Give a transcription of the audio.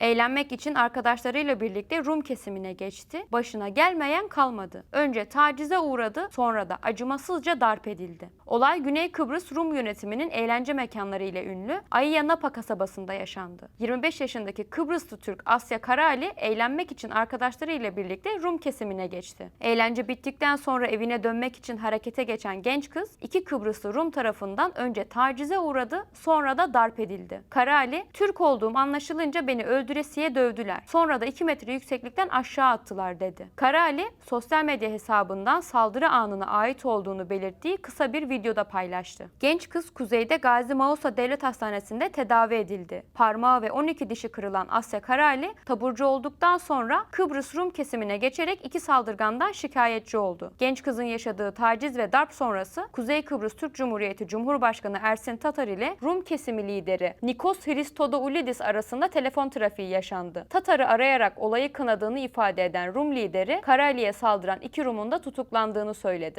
Eğlenmek için arkadaşlarıyla birlikte Rum kesimine geçti. Başına gelmeyen kalmadı. Önce tacize uğradı, sonra da acımasızca darp edildi. Olay Güney Kıbrıs Rum yönetiminin eğlence mekanları ile ünlü Ayia Napa kasabasında yaşandı. 25 yaşındaki Kıbrıslı Türk Asya Karali eğlenmek için arkadaşlarıyla birlikte Rum kesimine geçti. Eğlence bittikten sonra evine dönmek için harekete geçen genç kız iki Kıbrıslı Rum tarafından önce tacize uğradı sonra da darp edildi. Karali, Türk olduğum anlaşılınca beni öldüresiye dövdüler. Sonra da 2 metre yükseklikten aşağı attılar dedi. Karali, sosyal medya hesabından saldırı anına ait olduğunu belirttiği kısa bir videoda paylaştı. Genç kız kuzeyde Gazi Mausa Devlet Hastanesi'nde tedavi edildi. Parmağı ve 12 dişi kırılan Asya Karali, taburcu olduktan sonra Kıbrıs Rum kesimine geçerek iki saldırgandan şikayetçi oldu. Genç kızın yaşadığı taciz ve darp sonrası Kuzey Kıbrıs Türk Cumhuriyeti Cumhurbaşkanı Ersin Tatar ile Rum kesimi lideri Nikos Christodoulidis arasında telefon trafiği yaşandı. Tatar'ı arayarak olayı kınadığını ifade eden Rum lideri Karali'ye saldıran iki Rum'un da tutuklandığını söyledi.